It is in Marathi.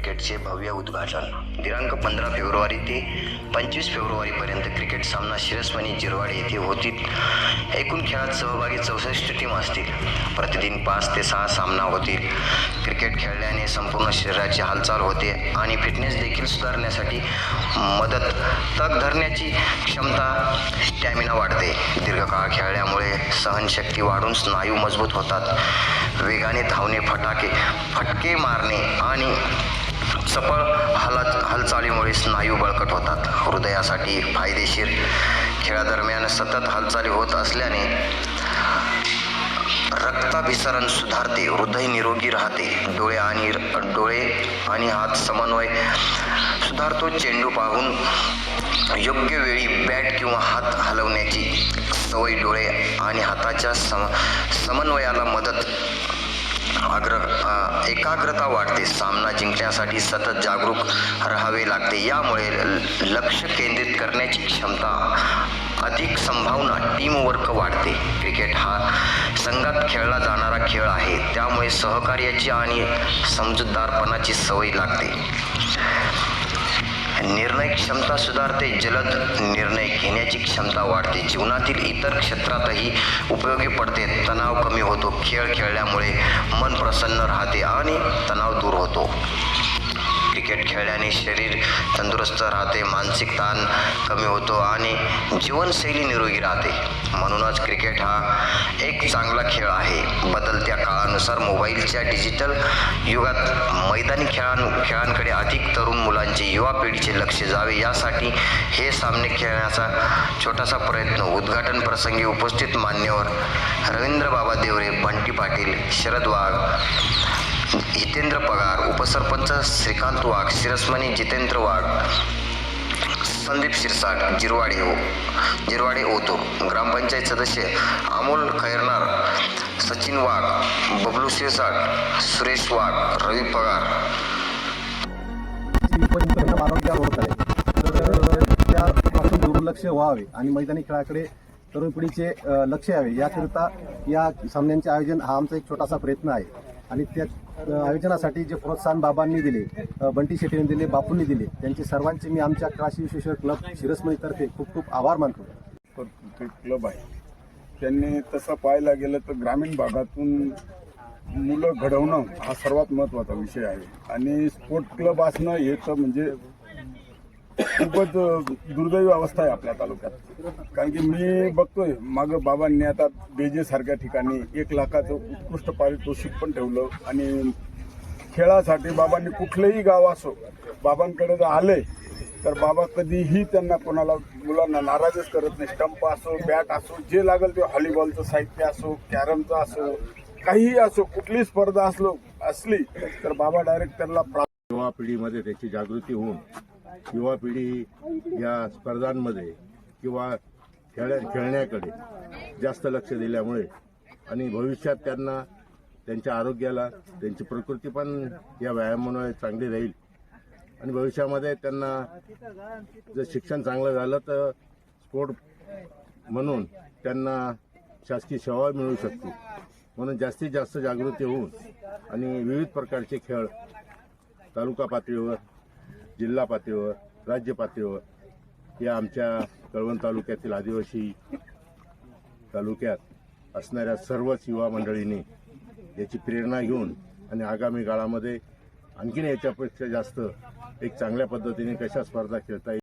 क्रिकेटचे भव्य उद्घाटन. दिनांक पंधरा फेब्रुवारी ते पंचवीस फेब्रुवारीपर्यंत क्रिकेट सामना शिरसवणी जिरवाडे येथे होतील. एकूण खेळात सहभागी चौसष्ट टीम असतील. प्रतिदिन पाच ते सहा सामना होतील. क्रिकेट खेळल्याने संपूर्ण शरीराची हालचाल होते आणि फिटनेस देखील सुधारण्यासाठी मदत तग धरण्याची क्षमता स्टॅमिना वाढते. दीर्घकाळ खेळल्यामुळे सहनशक्ती वाढून स्नायू मजबूत होतात. वेगाने धावणे फटाके फटके मारणे आणि सफळ हला हालचालीमुळे स्नायू बळकट होतात. हृदयासाठी फायदेशीर. खेळादरम्यान सतत हालचाली होत असल्याने रक्ताभिसरण सुधारते हृदय निरोगी राहते. डोळे आणि डोळे आणि हात समन्वय सुधारतो. चेंडू पाहून योग्य वेळी बॅट किंवा हात हलवण्याची सवय डोळे आणि हाताच्या सम समन्वयाला मदत आग्र एकाग्रता वाढते. सामना जिंकण्यासाठी सतत जागरूक राहावे लागते. यामुळे ल- लक्ष केंद्रित करण्याची क्षमता अधिक संभावना टीमवर्क वाढते. क्रिकेट हा संघात खेळला जाणारा खेळ आहे. त्यामुळे सहकार्याची आणि समजूतदारपणाची सवय लागते. निर्णय क्षमता सुधारते जलद निर्णय घेण्याची क्षमता वाढते. जीवनातील इतर क्षेत्रातही उपयोगी पडते. तणाव कमी होतो. खेळ खेळल्यामुळे मन प्रसन्न राहते आणि तणाव दूर होतो. क्रिकेट खेळल्याने शरीर तंदुरुस्त राहते मानसिक ताण कमी होतो आणि जीवनशैली निरोगी राहते. म्हणूनच क्रिकेट हा एक चांगला खेळ आहे. बदलत्या काळानुसार मोबाईलच्या डिजिटल युगात मैदानी खेळां खेळांकडे अधिक तरुण मुलांचे युवा पिढीचे लक्ष जावे. यासाठी हे सामने खेळण्याचा छोटासा प्रयत्न उद्घाटन प्रसंगी उपस्थित मान्यवर रवींद्र बाबा देवरे बंटी पाटील शरद वाघ हितेंद्र पगार उपसरपंच श्रीकांत वाघ शिरसमणी जितेंद्र वाघ संदीप शिरसाट जिरवाडे ओ हो, जिरवाडे ओतूर ग्रामपंचायत सदस्य अमोल खैरनार सचिन वाघ बबलू शिरसाट सुरेश वाघ रवी पगार. होत आहे त्यापासून दुर्लक्ष व्हावे आणि मैदानी खेळाकडे तरुण पिढीचे लक्ष यावे. याकरिता या सामन्यांचे आयोजन हा आमचा एक छोटासा प्रयत्न आहे. आणि त्या आयोजनासाठी जे प्रोत्साहन बाबांनी दिले बंटी शेट्टीने दिले बापूंनी दिले त्यांचे सर्वांचे मी आमच्या काशी विश्वेश्वर क्लब शिरसमणीतर्फे खूप खूप आभार मानतो. क्लब आहे. त्यांनी तसं पाहायला गेलं तर ग्रामीण भागातून मुलं घडवणं हा सर्वात महत्त्वाचा विषय आहे. आणि स्पोर्ट क्लब असणं हे तर म्हणजे खूपच दुर्दैवी अवस्था आहे आपल्या तालुक्यात. कारण की मी बघतोय मागं बाबांनी आता बेजे सारख्या ठिकाणी एक लाखाचं उत्कृष्ट पारितोषिक पण ठेवलं आणि खेळासाठी बाबांनी कुठलंही गाव असो बाबांकडे जर आले तर बाबा कधीही त्यांना कोणाला मुलांना नाराजच करत नाही. स्टंप असो बॅट असो जे लागेल ते व्हॉलीबॉलचं साहित्य असो कॅरमचं असो काहीही असो कुठलीही स्पर्धा असलो असली तर बाबा डायरेक्ट त्यांना प्रा- युवा पिढीमध्ये त्याची जागृती होऊन युवा पिढी या स्पर्धांमध्ये किंवा खेळ खेळण्याकडे जास्त लक्ष दिल्यामुळे आणि भविष्यात त्यांना त्यांच्या आरोग्याला त्यांची प्रकृती पण या व्यायामामुळे चांगली राहील. आणि भविष्यामध्ये त्यांना जर शिक्षण चांगलं झालं तर स्पोर्ट म्हणून त्यांना शासकीय सेवा मिळू शकते. म्हणून जास्तीत जास्त जागृती होऊन आणि विविध प्रकारचे खेळ तालुका पातळीवर जिल्हा पातळीवर राज्य पातळीवर या आमच्या कळवण तालुक्यातील आदिवासी तालुक्यात असणाऱ्या सर्वच युवा मंडळींनी याची प्रेरणा घेऊन आणि आगामी काळामध्ये आणखीन याच्यापेक्षा जास्त एक चांगल्या पद्धतीने कशा स्पर्धा खेळता येईल